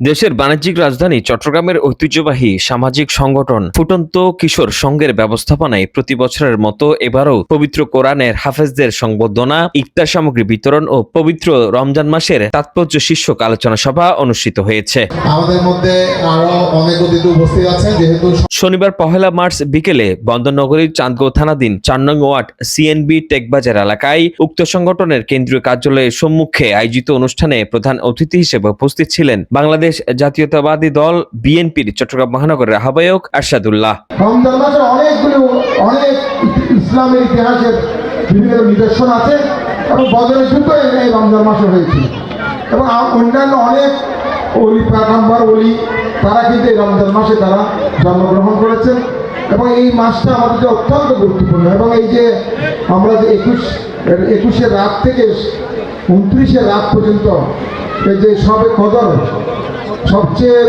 দেশের বাণিজ্যিক রাজধানী চট্টগ্রামের ঐতিহ্যবাহী সামাজিক সংগঠন ফুটন্ত কিশোর সংঘের ব্যবস্থাপনায় প্রতি বছরের মতো এবারও পবিত্র কোরআনের হাফেজদের সংবর্ধনা ইফতার সামগ্রী বিতরণ ও পবিত্র রমজান মাসের তাৎপর্য শীর্ষক আলোচনা সভা অনুষ্ঠিত হয়েছে। আমাদের মধ্যে আরও অনেক অতিথি উপস্থিত আছেন যেহেতু শনিবার পহেলা মার্চ বিকেলে বন্দরনগরীর চাঁদগাঁও থানাধীন চার নং ওয়ার্ড সিএনবি টেকবাজার এলাকায় উক্ত সংগঠনের কেন্দ্রীয় কার্যালয়ের সম্মুখে আয়োজিত অনুষ্ঠানে প্রধান অতিথি হিসেবে উপস্থিত ছিলেন বাংলাদেশ জাতীয়তাবাদী দল বিএনপির চট্টগ্রাম মহানগরের আহ্বায়ক আরশাদুল্লাহ। অনেক ইসলামের ইতিহাসের বিভিন্ন নিদর্শন আছে এবং বদরের যুদ্ধ এই- রমজান মাসে হয়েছে এবং অন্যান্য অনেক অলি প্রাকাম্বার অলি, তারা কিন্তু এই রমজান মাসে তারা জন্মগ্রহণ করেছেন। এবং এই মাসটা আমাদের অত্যন্ত গুরুত্বপূর্ণ। এবং এই যে আমরা যে একুশ, একুশের রাত থেকে উনত্রিশের রাত পর্যন্ত এই যে সবে কদর সবচেয়ে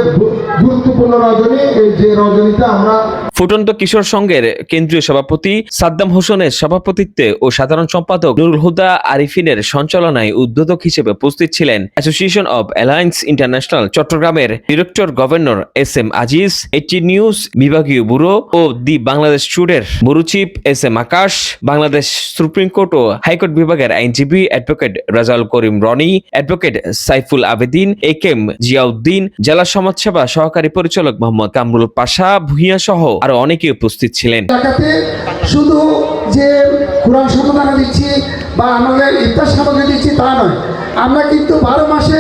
গুরুত্বপূর্ণ রজনী, এই যে রজনীতে আমরা ফুটন্ত কিশোর সংঘের কেন্দ্রীয় সভাপতি সাদ্দাম হোসেনের সভাপতিত্বে ও সাধারণ সম্পাদক নুরুল হুদা আরিফিনের সঞ্চালনায় উদ্বোধক হিসেবে উপস্থিত ছিলেন অ্যাসোসিয়েশন অব অ্যালায়েন্স ইন্টারন্যাশনাল চট্টগ্রামের director governor S M Aziz HT news বিভাগীয় ব্যুরো ও the Bangladesh স্টুডের bureau chief S M Akash, Bangladesh supreme court O high court বিভাগের আইনজীবী অ্যাডভোকেট রাজাউল করিম রনি, অ্যাডভোকেট সাইফুল আবেদিন, এ কেম জিয়াউদ্দিন জেলা সমাজসেবা সহকারী পরিচালক মোহাম্মদ কামরুল পাশা ভূঁইয়া সহ আরও অনেকে উপস্থিত ছিলেন। শুধু যে কোরআন শতদানা দিচ্ছি বা আমাদের ইফতার সামগ্রী দিচ্ছি তা নয় আমরা কিন্তু বারো মাসে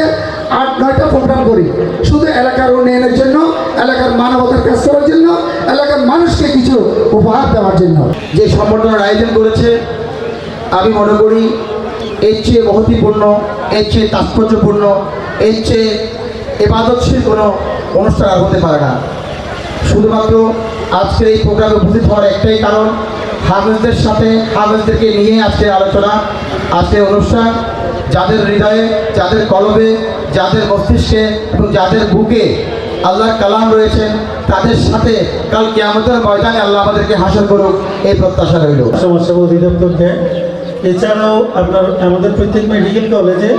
আট নয়টা প্রোগ্রাম করি। শুধু এলাকার উন্নয়নের জন্য এলাকার মানবতার কাজ করার জন্য এলাকার মানুষকে কিছু উপহার দেওয়ার জন্য। যে সম্বর্ধনার আয়োজন করেছে আমি মনে করি এর চেয়ে মহতিপূর্ণ এর চেয়ে তাৎপর্যপূর্ণ এর চেয়ে এবাদতশীল কোনো অনুষ্ঠান আর হতে পারে না। শুধুমাত্র আজকে এই প্রোগ্রামে উপস্থিত হওয়ার একটাই কারণ, হাফেজদের সাথে হাফেজদেরকে নিয়ে আজকের আলোচনা, আজকের অনুষ্ঠান, যাদের হৃদয়ে, যাদের কলবে, যাদের মস্তিষ্কে এবং যাদের বুকে আল্লাহর কালাম রয়েছেন তাদের সাথে কাল কিয়ামতের ময়দানে আল্লাহ আমাদেরকে হাসিল করুক, এই প্রত্যাশা রইল। সমাজসেবা অধিদপ্তরকে, এছাড়াও আপনার আমাদের প্রত্যেক মেডিকেল কলেজে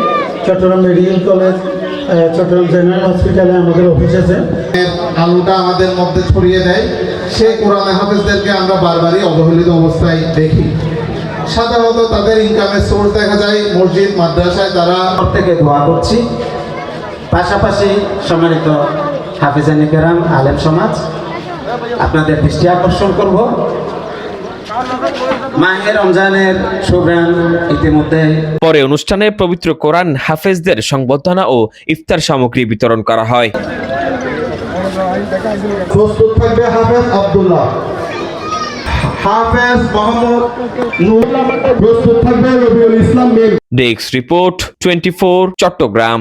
Chattogram medical college Chattogram general হসপিটালে আমাদের অফিস আছে। আলুটা আমাদের মধ্যে ছড়িয়ে দেয়। সে কোরআন হাফেজদেরকে আমরা বারবারই অবহেলিত অবস্থায় দেখি। সাধারণত তাদের ইনকামের সোর্স দেখা যায় মসজিদ, মাদ্রাসায় তারা প্রত্যেকে দোয়া করছি। পাশাপাশি সম্মানিত হাফিজানি কেরাম আলেম সমাজ, আপনাদের দৃষ্টি আকর্ষণ করব। পরে অনুষ্ঠানে পবিত্র কোরআন হাফেজদের সংবর্ধনা ও ইফতার সামগ্রী বিতরণ করা হয়। প্রস্তুত থাকবে হাফেজ আব্দুল্লাহ। হাফেজ মোহাম্মদ প্রস্তুত থাকবে Robiul Islam desk report twenty Chattogram.